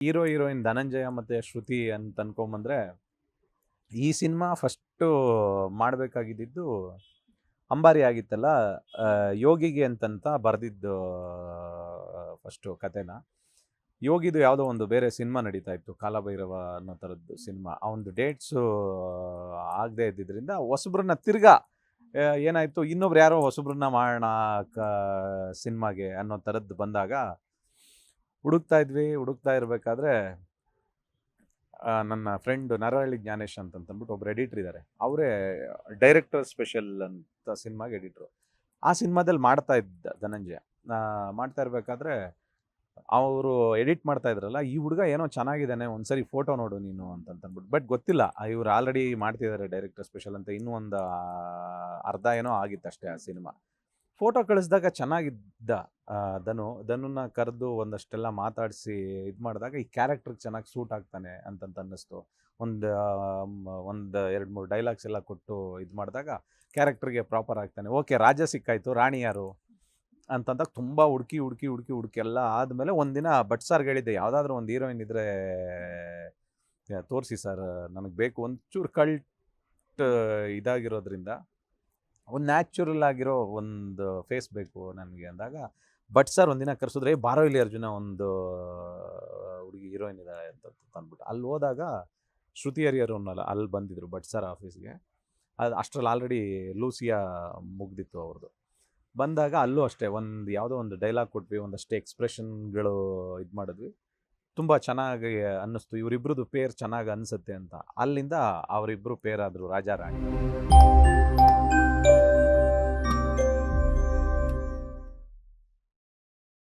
Hero, heroine Dhananjaya ಮತ್ತು ಶ್ರುತಿ ಅಂತ ಅನ್ಕೊಂಬಂದ್ರೆ, ಈ ಸಿನಿಮಾ ಫಸ್ಟು ಮಾಡಬೇಕಾಗಿದ್ದು ಅಂಬಾರಿ ಆಗಿತ್ತಲ್ಲ ಯೋಗಿಗೆ ಅಂತಂತ ಬರೆದಿದ್ದು ಫಸ್ಟು ಕತೆನ ಯೋಗಿದು ಯಾವುದೋ ಒಂದು ಬೇರೆ ಸಿನಿಮಾ ನಡೀತಾ ಇತ್ತು, ಕಾಲಭೈರವ ಅನ್ನೋ ಥರದ್ದು ಸಿನಿಮಾ. ಅವನದು ಡೇಟ್ಸು ಆಗದೆ ಇದ್ದಿದ್ದರಿಂದ ಹೊಸಬ್ರನ್ನ ತಿರ್ಗಾ ಏನಾಯ್ತು, ಇನ್ನೊಬ್ರು ಯಾರೋ ಹೊಸಬ್ರನ್ನ ಮಾಡೋಣ ಕ, ಸಿನಿಮಾಗೆ ಅನ್ನೋ ಥರದ್ದು ಬಂದಾಗ ಹುಡುಕ್ತಾ ಇದ್ವಿ, ಹುಡುಕ್ತಾ ಇರಬೇಕಾದ್ರೆ ನನ್ನ ಫ್ರೆಂಡ್ ನರಹಳ್ಳಿ ಜ್ಞಾನೇಶ್ ಅಂತಂತಂದ್ಬಿಟ್ಟು ಒಬ್ರು ಎಡಿಟರ್ ಇದ್ದಾರೆ ಅವರೇ ಡೈರೆಕ್ಟರ್ ಸ್ಪೆಷಲ್ ಅಂತ ಸಿನಿಮಾಗೆ ಎಡಿಟ್ರು ಆ ಸಿನಿಮಾದಲ್ಲಿ ಮಾಡ್ತಾ ಇದ್ದ ಧನಂಜಯ. ಮಾಡ್ತಾ ಇರಬೇಕಾದ್ರೆ, ಅವರು ಎಡಿಟ್ ಮಾಡ್ತಾ ಇದ್ರಲ್ಲ, ಈ ಹುಡುಗ ಏನೋ ಚೆನ್ನಾಗಿದ್ದಾನೆ, ಒಂದ್ಸರಿ ಫೋಟೋ ನೋಡು ನೀನು ಅಂತಂದ್ಬಿಟ್ಟು. ಬಟ್ ಗೊತ್ತಿಲ್ಲ, ಇವ್ರು ಆಲ್ರೆಡಿ ಮಾಡ್ತಿದ್ದಾರೆ ಡೈರೆಕ್ಟರ್ ಸ್ಪೆಷಲ್ ಅಂತ, ಇನ್ನೂ ಒಂದು ಅರ್ಧ ಏನೋ ಆಗಿತ್ತು ಅಷ್ಟೇ ಆ ಸಿನಿಮಾ. ಫೋಟೋ ಕಳಿಸಿದಾಗ ಚೆನ್ನಾಗಿದ್ದ ಧನು. ಧನುನ ಕರೆದು ಒಂದಷ್ಟೆಲ್ಲ ಮಾತಾಡಿಸಿ ಇದು ಮಾಡಿದಾಗ ಈ ಕ್ಯಾರೆಕ್ಟ್ರಿಗೆ ಚೆನ್ನಾಗಿ ಸೂಟ್ ಆಗ್ತಾನೆ ಅಂತಂತ ಅನ್ನಿಸ್ತು. ಒಂದು ಒಂದು ಎರಡು ಮೂರು ಡೈಲಾಗ್ಸ್ ಎಲ್ಲ ಕೊಟ್ಟು ಇದು ಮಾಡಿದಾಗ ಕ್ಯಾರೆಕ್ಟ್ರಿಗೆ ಪ್ರಾಪರ್ ಆಗ್ತಾನೆ. ಓಕೆ, ರಾಜ ಸಿಕ್ಕಾಯಿತು, ರಾಣಿ ಯಾರು? ಅಂತಂದಾಗ ತುಂಬ ಹುಡುಕಿ ಹುಡುಕಿ ಹುಡುಕಿ ಹುಡುಕಿ ಎಲ್ಲ ಆದಮೇಲೆ ಒಂದಿನ ಭಟ್ ಸಾರ್ ಹೇಳಿದ್ದೆ, ಯಾವುದಾದ್ರೂ ಒಂದು ಹೀರೋಯಿನ್ ಇದ್ದರೆ ತೋರಿಸಿ ಸರ್ ನನಗೆ ಬೇಕು. ಒಂಚೂರು ಕಲ್ಟ್ ಇದಾಗಿರೋದ್ರಿಂದ ಒಂದು ನ್ಯಾಚುರಲ್ ಆಗಿರೋ ಒಂದು ಫೇಸ್ ಬೇಕು ನನಗೆ ಅಂದಾಗ ಬಟ್ ಸರ್ ಒಂದಿನ ಕರೆಸಿದ್ರೆ ಬಾರೋ ಇಲ್ಲಿ ಅರ್ಜುನ, ಒಂದು, ಹುಡುಗಿ ಹೀರೋಯಿನ್ ಇದೆ ಅಂತ ಅಂದ್ಬಿಟ್ಟು ಅಲ್ಲಿ ಹೋದಾಗ ಶ್ರುತಿ ಹರಿಯರು ಅನ್ನಲ್ಲ, ಅಲ್ಲಿ ಬಂದಿದ್ರು ಬಟ್ ಸರ್ ಆಫೀಸ್ಗೆ. ಅದು ಅಷ್ಟರಲ್ಲಿ ಆಲ್ರೆಡಿ ಲೂಸಿಯಾ ಮುಗ್ದಿತ್ತು ಅವ್ರದ್ದು ಬಂದಾಗ ಅಲ್ಲೂ ಅಷ್ಟೇ, ಒಂದು ಯಾವುದೋ ಒಂದು ಡೈಲಾಗ್ ಕೊಟ್ವಿ, ಒಂದಷ್ಟು ಎಕ್ಸ್ಪ್ರೆಷನ್ಗಳು ಇದು ಮಾಡಿದ್ವಿ. ತುಂಬ ಚೆನ್ನಾಗಿ ಅನ್ನಿಸ್ತು. ಇವರಿಬ್ರದ್ದು ಪೇರ್ ಚೆನ್ನಾಗಿ ಅನಿಸುತ್ತೆ ಅಂತ. ಅಲ್ಲಿಂದ ಅವರಿಬ್ಬರು ಪೇರ್ ರಾಜಾರಾಣಿ. ರಾಜಾ ರಾಣಿ